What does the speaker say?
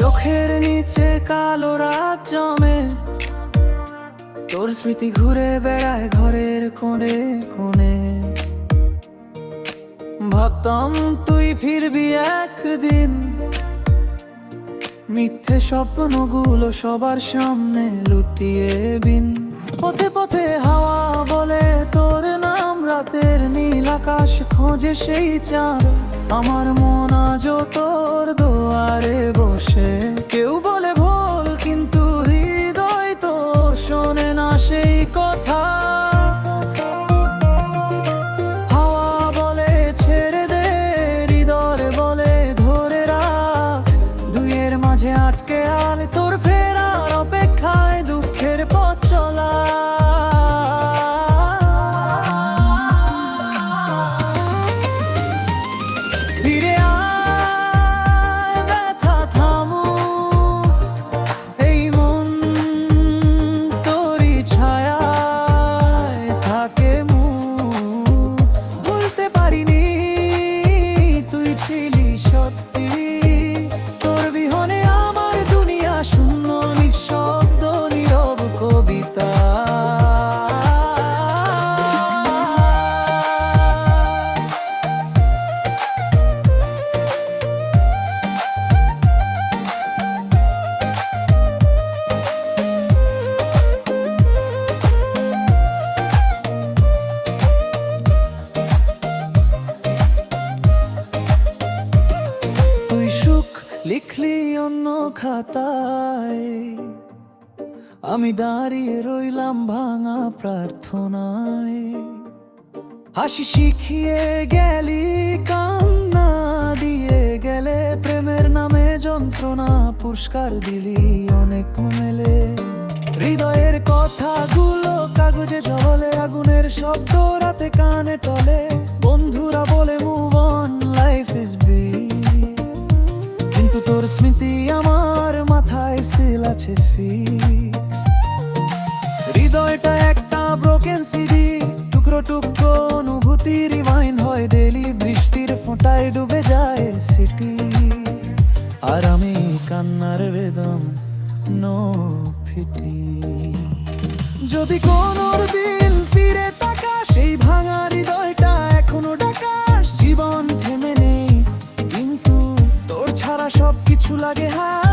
চোখের নিচে কালো রাত জমে। তোর স্মৃতি ঘুরে বেড়ায় ঘরের কোণে কোণে। ভাবতাম তুই ফিরবি একদিন। মিথ্যে স্বপ্নগুলো সবার সামনে লুটিয়ে বিন। পথে পথে হাওয়া খোঁজে সেই চাঁদ। আমার মন আজও তোর দোয়ারে বসে। কেউ বলে ভুল, কিন্তু হৃদয় তো শোনে না সেই কথা। বলে ছেড়ে দে বলে ধরে মাঝে আটকে আলে তোর You লিখলি অন্য খাতায়। আমি দাঁড়িয়ে রইলাম ভাঙা প্রার্থনায়। হাসি শিখিয়ে গেলি, কান্না দিয়ে গেলে, প্রেমের নামে যন্ত্রণা পুরস্কার দিলি অনেক মেলে হৃদয়ের কথাগুলো কাগজে জলে, আগুনের শব্দ রাতে কানে টলে। বন্ধুরা বলে মুভ অন লাইফ ইজ কিন্তু তোর স্মৃতি আমার মাথায় স্টিল আছে ফিক্স হৃদয়টা একটা ব্রোকেন সিডি টুকরো টুকরো অনুভূতি রিমাইন্ড হয় ডেলি বৃষ্টির ফোঁটায় ডুবে যায় সিটি আর আমি কান্নার বেদম নো ফিটি যদি কোনো দিন ফিরে তাকা সেই ভাঙা কিছু লাগে হা